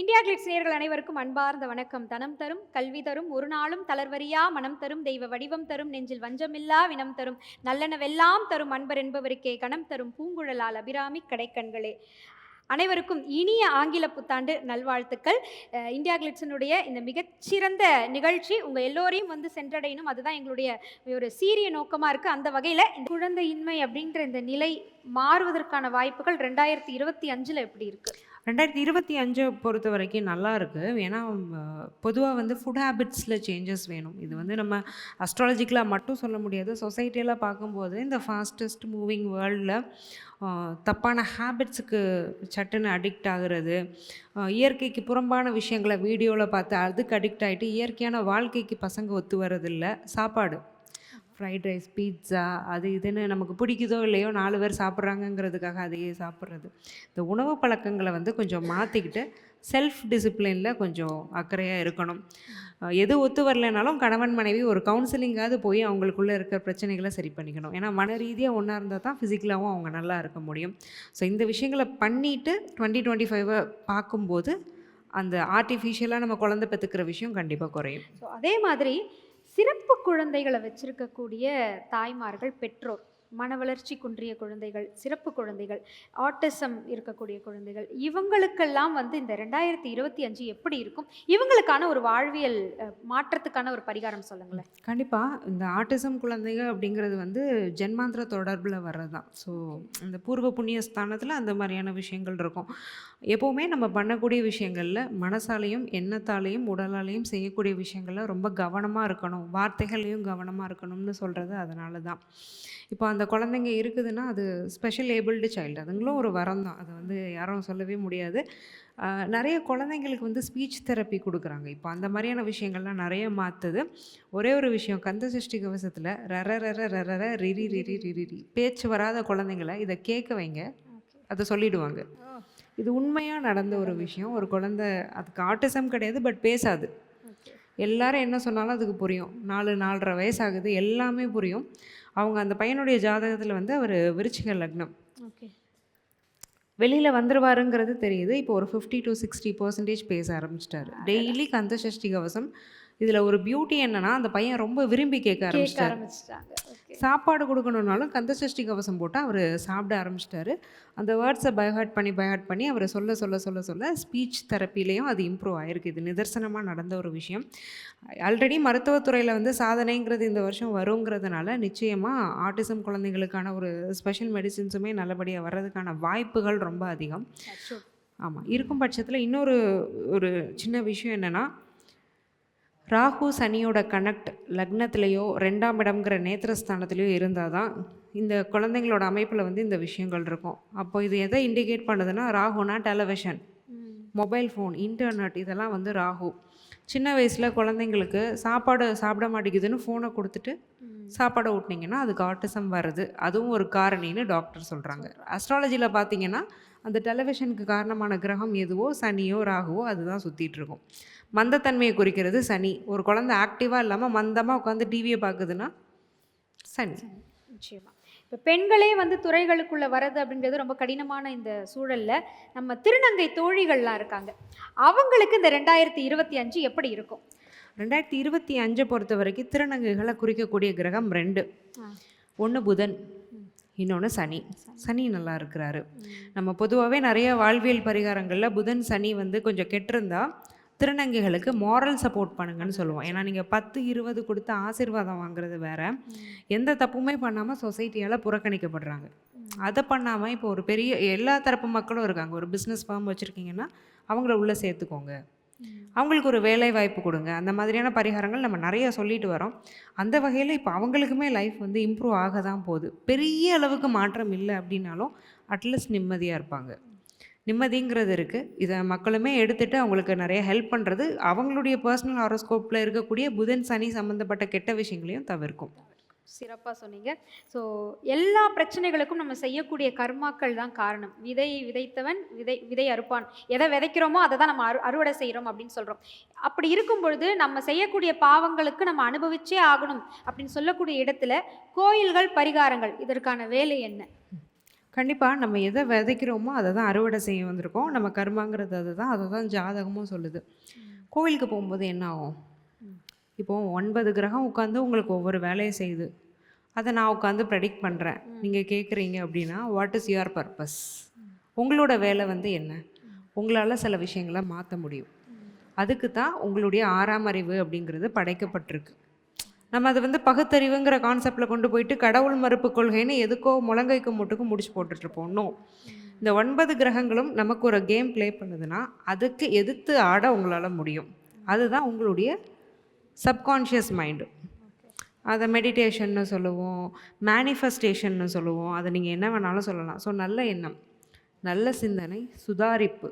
India glitz நேர்கள் அனைவருக்கும் அன்பார்ந்த வணக்கம். தனம் தரும் கல்வி தரும் ஒரு நாளும் தளர்வரியா மனம் தரும் தெய்வ வடிவம் தரும் நெஞ்சில் வஞ்சமில்லா வினம் தரும் நல்லனவெல்லாம் தரும் அன்பர் என்பவருக்கே கணம் தரும் பூங்குழலால் அபிராமி கடைக்கண்களே. அனைவருக்கும் இனிய ஆங்கில புத்தாண்டு நல்வாழ்த்துக்கள். இந்தியா கிளிட்ஸனுடைய இந்த மிகச்சிறந்த நிகழ்ச்சி உங்கள் எல்லோரையும் வந்து சென்றடையணும். அதுதான் எங்களுடைய ஒரு சீரிய நோக்கமாக இருக்குது அந்த வகையில் இந்த குழந்தையின்மை அப்படின்ற இந்த நிலை மாறுவதற்கான வாய்ப்புகள் ரெண்டாயிரத்தி இருபத்தி அஞ்சில் எப்படி இருக்குது ரெண்டாயிரத்தி இருபத்தி அஞ்சை பொறுத்த வரைக்கும் நல்லா இருக்குது ஏன்னா பொதுவாக வந்து ஃபுட் ஹேபிட்ஸில் சேஞ்சஸ் வேணும். இது வந்து நம்ம அஸ்ட்ராலஜிக்கலாக மட்டும் சொல்ல முடியாது. சொசைட்டியெல்லாம் பார்க்கும்போது இந்த ஃபாஸ்டஸ்ட் மூவிங் வேர்ல்டில் தப்பான ஹேபிட்ஸுக்கு சட்டுன்னு அடிக்ட் ஆகுறது இயற்கைக்கு புறம்பான விஷயங்களை வீடியோவில் பார்த்து அதுக்கு அடிக்ட் ஆகிட்டு இயற்கையான வாழ்க்கைக்கு பசங்க ஒத்து வரதில்லை சாப்பாடு. ஃப்ரைட் ரைஸ் பீட்ஸா அது இதுன்னு நமக்கு பிடிக்குதோ இல்லையோ நாலு பேர் சாப்பிட்றாங்கங்கிறதுக்காக அதையே சாப்பிட்றது. இந்த உணவு பழக்கங்களை வந்து கொஞ்சம் மாற்றிக்கிட்டு செல்ஃப் டிசிப்ளினில் கொஞ்சம் அக்கறையாக இருக்கணும். எது ஒத்து வரலைனாலும் கணவன் மனைவி ஒரு கவுன்சிலிங்காவது போய் அவங்களுக்குள்ளே இருக்கிற பிரச்சனைகளை சரி பண்ணிக்கணும். ஏன்னா மன ரீதியாக ஒன்றா இருந்தால் தான் ஃபிசிக்கலாகவும் அவங்க நல்லா இருக்க முடியும். ஸோ இந்த விஷயங்களை பண்ணிவிட்டு டுவெண்ட்டி டுவெண்ட்டி ஃபைவை பார்க்கும்போது அந்த ஆர்டிஃபிஷியலாக நம்ம குழந்தை பெற்றுக்கிற விஷயம் கண்டிப்பாக குறையும். ஸோ அதே மாதிரி சிறப்பு குழந்தைகளை வச்சிருக்கக்கூடிய தாய்மார்கள் பெற்றோர். மன வளர்ச்சி குன்றிய குழந்தைகள் சிறப்பு குழந்தைகள் ஆட்டிசம் இருக்கக்கூடிய குழந்தைகள் இவங்களுக்கெல்லாம் வந்து இந்த ரெண்டாயிரத்தி இருபத்தி அஞ்சு எப்படி இருக்கும்? இவங்களுக்கான ஒரு வாழ்வியல் மாற்றத்துக்கான ஒரு பரிகாரம் சொல்லுங்களேன். கண்டிப்பாக இந்த ஆட்டிசம் குழந்தைங்க அப்படிங்கிறது வந்து ஜென்மாந்திர தொடர்பில் வர்றது தான் ஸோ இந்த பூர்வ புண்ணிய ஸ்தானத்தில் அந்த மாதிரியான விஷயங்கள் இருக்கும். எப்போவுமே நம்ம பண்ணக்கூடிய விஷயங்களில் மனசாலையும் எண்ணத்தாலையும் உடலாலையும் செய்யக்கூடிய விஷயங்களில் ரொம்ப கவனமாக இருக்கணும். வார்த்தைகளையும் கவனமாக இருக்கணும்னு சொல்கிறது அதனால தான் இப்போ அந்த குழந்தைங்க இருக்குதுன்னா அது ஸ்பெஷல் ஏபிள்டு சைல்டு அதுங்களும் ஒரு வரம் தான். அது வந்து யாரும் சொல்லவே முடியாது. நிறைய குழந்தைங்களுக்கு வந்து ஸ்பீச் தெரப்பி கொடுக்குறாங்க. இப்போ அந்த மாதிரியான விஷயங்கள்லாம் நிறைய மாற்றுது ஒரே ஒரு விஷயம் கந்த சஷ்டி கவசத்தில் ரர ரர ரர ர ரிரி ரிரி ரிரி ரி பேச்சு வராத குழந்தைங்கள இதை கேட்க வைங்க. அதை சொல்லிடுவாங்க. இது உண்மையாக நடந்த ஒரு விஷயம். ஒரு குழந்தை அதுக்கு ஆட்டிசம் கிடையாது பட் பேசாது. எல்லாரும் என்ன சொன்னாலும் அதுக்கு புரியும். நாலு நாலரை வயசாகுது எல்லாமே புரியும். அவங்க அந்த பையனுடைய ஜாதகத்தில் வந்து அவர் விருச்சிக லக்னம். ஓகே. வெளியில் வந்துருவாருங்கிறது தெரியுது. இப்போ ஒரு ஃபிஃப்டி டு சிக்ஸ்டி பர்சன்டேஜ் பேச ஆரம்பிச்சிட்டாரு. டெய்லி கந்த சஷ்டி கவசம் இதில் ஒரு பியூட்டி என்னன்னா அந்த பையன் ரொம்ப விரும்பி கேட்க ஆரம்பிச்சிட்டாங்க. சாப்பாடு கொடுக்கணுன்னாலும் கந்த சஷ்டி கவசம் போட்டு அவர் சாப்பிட ஆரம்பிச்சிட்டாரு. அந்த வேர்ட்ஸை பைஹார்ட் பண்ணி பைஹார்ட் பண்ணி அவர் சொல்ல சொல்ல சொல்ல சொல்ல ஸ்பீச் தெரப்பிலையும் அது இம்ப்ரூவ் ஆயிருக்கு. இது நிதர்சனமாக நடந்த ஒரு விஷயம். ஆல்ரெடி மருத்துவத்துறையில் வந்து சாதனைங்கிறது இந்த வருஷம் வருங்கிறதுனால நிச்சயமாக ஆட்டிசம் குழந்தைங்களுக்கான ஒரு ஸ்பெஷல் மெடிசின்ஸுமே நல்லபடியாக வர்றதுக்கான வாய்ப்புகள் ரொம்ப அதிகம். ஆமாம் இருக்கும் பட்சத்தில் இன்னொரு ஒரு சின்ன விஷயம் என்னென்னா ராகு சனியோட கனெக்ட் லக்னத்திலேயோ ரெண்டாம் இடம்ங்கிற நேத்திரஸ்தானத்துலேயோ இருந்தால் தான் இந்த குழந்தைங்களோட அமைப்பில் வந்து இந்த விஷயங்கள் இருக்கும். அப்போ இது எதை இண்டிகேட் பண்ணுதுன்னா ராகுனா டெலிவிஷன். மொபைல் ஃபோன் இன்டர்நெட் இதெல்லாம் வந்து ராகு. சின்ன வயசில் குழந்தைங்களுக்கு சாப்பாடு சாப்பிட மாட்டேங்குதுன்னு ஃபோனை கொடுத்துட்டு சாப்பாடை ஊட்டினீங்கன்னா அதுக்கு ஆட்டிசம் வருது. அதுவும் ஒரு காரணின்னு டாக்டர் சொல்கிறாங்க அஸ்ட்ராலஜியில் பார்த்தீங்கன்னா அந்த டெலிவிஷனுக்கு காரணமான கிரகம் எதுவோ சனியோ ராகுவோ அதுதான் சுற்றிட்டு இருக்கும் மந்தத்தன்மையை குறிக்கிறது சனி. ஒரு குழந்தை ஆக்டிவாக இல்லாமல் மந்தமாக உட்காந்து டிவியை பார்க்குதுன்னா சனி. நிச்சயமா. இப்போ பெண்களே வந்து துறைகளுக்குள்ள வர்றது அப்படின்றது ரொம்ப கடினமான இந்த சூழல்ல நம்ம திருநங்கை தோழிகள்லாம் இருக்காங்க. அவங்களுக்கு இந்த ரெண்டாயிரத்தி இருபத்தி அஞ்சு எப்படி இருக்கும்? ரெண்டாயிரத்தி இருபத்தி அஞ்சை பொறுத்த வரைக்கும் திருநங்கைகளை குறிக்கக்கூடிய கிரகம் ரெண்டு. ஒன்று புதன் இன்னொன்று சனி. சனி. நல்லா இருக்கிறாரு. நம்ம பொதுவாகவே நிறைய வாழ்வியல் பரிகாரங்களில் புதன் சனி வந்து கொஞ்சம் கெட்டிருந்தா திருநங்கைகளுக்கு மாரல் சப்போர்ட் பண்ணுங்கன்னு சொல்லுவோம். ஏன்னா நீங்கள் பத்து இருபது கொடுத்து ஆசீர்வாதம் வாங்குறது வேற. எந்த தப்புமே பண்ணாமல் சொசைட்டியால் புறக்கணிக்கப்படுறாங்க. அதை பண்ணாமல் இப்போ ஒரு பெரிய எல்லா தரப்பு மக்களும் இருக்காங்க. ஒரு பிஸ்னஸ் ஃபார்ம் வச்சுருக்கீங்கன்னா அவங்கள உள்ளே சேர்த்துக்கோங்க. அவங்களுக்கு ஒரு வேலை வாய்ப்பு கொடுங்க. அந்த மாதிரியான பரிகாரங்கள் நம்ம நிறைய சொல்லிட்டு வரோம். அந்த வகையில் இப்போ அவங்களுக்குமே லைஃப் வந்து இம்ப்ரூவ் ஆக தான் போகுது. பெரிய அளவுக்கு மாற்றம் இல்லை அப்படின்னாலும் அட்லீஸ்ட் நிம்மதியாக இருப்பாங்க. நிம்மதிங்கிறது இருக்குது இதை மக்களுமே எடுத்துகிட்டு அவங்களுக்கு நிறைய ஹெல்ப் பண்ணுறது அவங்களுடைய பர்சனல் ஹாரோஸ்கோப்பில் இருக்கக்கூடிய புதன் சனி சம்மந்தப்பட்ட கெட்ட விஷயங்களையும் தவிர்க்கும். சிறப்பாக சொன்னீங்க. ஸோ எல்லா பிரச்சனைகளுக்கும் நம்ம செய்யக்கூடிய கர்மாக்கள் தான் காரணம். விதை விதைத்தவன் விதை விதை அறுப்பான். எதை விதைக்கிறோமோ அதை தான் நம்ம அறு அறுவடை செய்கிறோம் அப்படின்னு சொல்கிறோம் அப்படி இருக்கும் பொழுது நம்ம செய்யக்கூடிய பாவங்களுக்கு நம்ம அனுபவிச்சே ஆகணும் அப்படின்னு சொல்லக்கூடிய இடத்துல கோயில்கள் பரிகாரங்கள் இதற்கான வேலை என்ன? கண்டிப்பாக நம்ம எதை விதைக்கிறோமோ அதை தான் அறுவடை செய்ய வந்திருக்கோம். நம்ம கர்மாங்கிறது அதை தான் அதை தான் ஜாதகமும் சொல்லுது. கோவிலுக்கு போகும்போது என்ன ஆகும்? இப்போது ஒன்பது கிரகம் உட்காந்து உங்களுக்கு ஒவ்வொரு வேலையை செய்யுது. அதை நான் உட்காந்து ப்ரெடிக்ட் பண்ணுறேன் நீங்கள் கேட்குறீங்க அப்படின்னா வாட் இஸ் யுவர் பர்பஸ் உங்களோட வேலை வந்து என்ன? உங்களால் சில விஷயங்களை மாற்ற முடியும். அதுக்கு தான் உங்களுடைய ஆறாம் அறிவு அப்படிங்கிறது படைக்கப்பட்டிருக்கு. நம்ம அதை வந்து பகுத்தறிவுங்கிற கான்செப்டில் கொண்டு போயிட்டு கடவுள் மறுப்பு கொள்கைன்னு எதுக்கோ முழங்கைக்கு முட்டுக்கும் முடிச்சு போட்டுட்ருப்போம். நோ இந்த ஒன்பது கிரகங்களும் நமக்கு ஒரு கேம் ப்ளே பண்ணுதுன்னா அதுக்கு எதிர்த்து ஆட உங்களால் முடியும். அதுதான் உங்களுடைய சப்கான்ஷியஸ் மைண்டு அதை மெடிடேஷன்னு சொல்லுவோம் மேனிஃபெஸ்டேஷன்னு சொல்லுவோம். அதை நீங்கள் என்ன வேணாலும் சொல்லலாம். ஸோ நல்ல எண்ணம் நல்ல சிந்தனை சுதாரிப்பு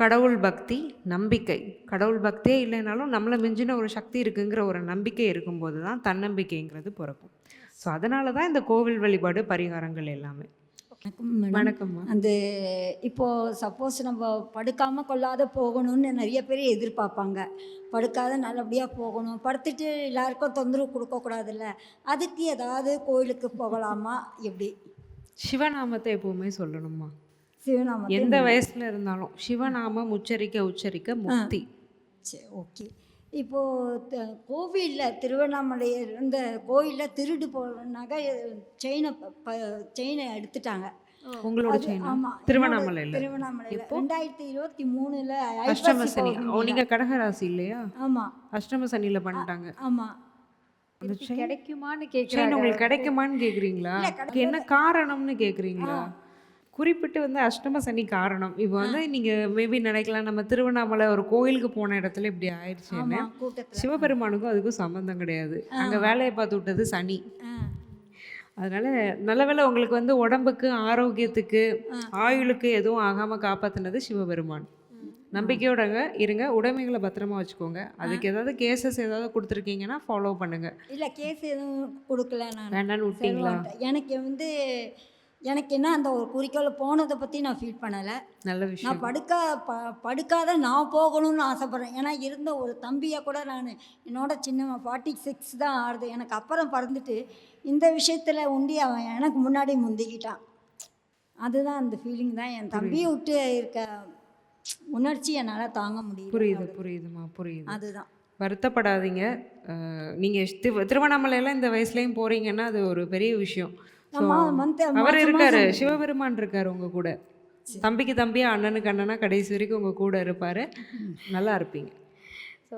கடவுள் பக்தி நம்பிக்கை. கடவுள் பக்தியே இல்லைனாலும் நம்மளை மிஞ்சின ஒரு சக்தி இருக்குங்கிற ஒரு நம்பிக்கை இருக்கும்போது தான் தன்னம்பிக்கைங்கிறது பிறக்கும். ஸோ அதனால தான் இந்த கோவில் வழிபாடு பரிகாரங்கள் எல்லாமே. வணக்கம் அந்த இப்போ சப்போஸ் நம்ம படுக்காம கொள்ளாத போகணும்னு நிறைய பேர் எதிர்பார்ப்பாங்க. படுக்காத நல்லபடியாக போகணும். படுத்துட்டு எல்லாருக்கும் தொந்தரவு கொடுக்கக்கூடாதுல்ல அதுக்கு ஏதாவது கோயிலுக்கு போகலாமா? எப்படி? சிவநாமத்தை எப்பவுமே சொல்லணுமா சிவநாம எந்த வயசுல இருந்தாலும் சிவநாமம் உச்சரிக்க உச்சரிக்க முக்தி. சரி ஓகே. இப்போது கோவிலில் திருவண்ணாமலை இந்த கோயிலில் திருடு போன நகை செயினை செயினை எடுத்துட்டாங்க. உங்களோட செயின்? ஆமா திருவண்ணாமலையில. திருவண்ணாமலையில். ரெண்டாயிரத்தி இருபத்தி மூணுல அஷ்டம சனி ஓ நீங்க கடகராசி இல்லையா? ஆமாம் அஷ்டம சனியில பண்ணிட்டாங்க ஆமாம் கிடைக்குமான்னு செயின் கேட்குறாங்க உங்களுக்கு கிடைக்குமான்னு கேக்குறீங்களா? அதுக்கு என்ன காரணம்னு கேக்குறீங்களா? குறிப்பிட்டு வந்து அஷ்டம சனி காரணம். இப்போ வந்து நீங்க மேபி நினைக்கலாம் நம்ம திருவண்ணாமலை ஒரு கோயிலுக்கு போன இடத்துல இப்படி ஆயிடுச்சுன்னு சிவபெருமானுக்கும் அதுக்கும் சம்மந்தம் கிடையாது. அங்க வேலையை பார்த்து விட்டது சனி. அதனால நல்ல வேளை உங்களுக்கு வந்து உடம்புக்கு ஆரோக்கியத்துக்கு ஆயுளுக்கு எதுவும் ஆகாம காப்பாத்துனது சிவபெருமான். நம்பிக்கையோடங்க இருங்க. உடைமைகளை பத்திரமா வச்சுக்கோங்க. அதுக்கு ஏதாவது கேசஸ் ஏதாவது கொடுத்துருக்கீங்கன்னா ஃபாலோ பண்ணுங்க. இல்லை கேஸ் எதுவும் கொடுக்கல நான். வேண்டான்னு விட்டீங்களா? எனக்கு வந்து எனக்கு என்ன அந்த ஒரு குறிக்கோள் போனதை பற்றி நான் ஃபீல் பண்ணலை. நல்ல விஷயம். நான் படுக்கா ப படுக்காத நான் போகணும்னு ஆசைப்பட்றேன். ஏன்னா இருந்த ஒரு தம்பியை கூட நான் என்னோட சின்ன ஃபார்ட்டி சிக்ஸ் தான் ஆடுது எனக்கு அப்புறம் பறந்துட்டு இந்த விஷயத்தில் உண்டி அவன் எனக்கு முன்னாடி முந்திக்கிட்டான். அதுதான் அந்த ஃபீலிங் தான். என் தம்பியை விட்டு இருக்க உணர்ச்சி என்னால் தாங்க முடியும் புரியுது புரியுதுமா புரியுது. அதுதான். வருத்தப்படாதீங்க. அஹ், நீங்க திரு திருவண்ணாமலையெல்லாம் இந்த வயசுலயும் போறீங்கன்னா அது ஒரு பெரிய விஷயம். அவர் இருக்காரு. சிவபெருமான் இருக்காரு உங்க கூட. தம்பிக்கு தம்பியா அண்ணனுக்கு அண்ணனா கடைசி வரைக்கும் உங்க கூட இருப்பாரு. நல்லா இருப்பீங்க. ஸோ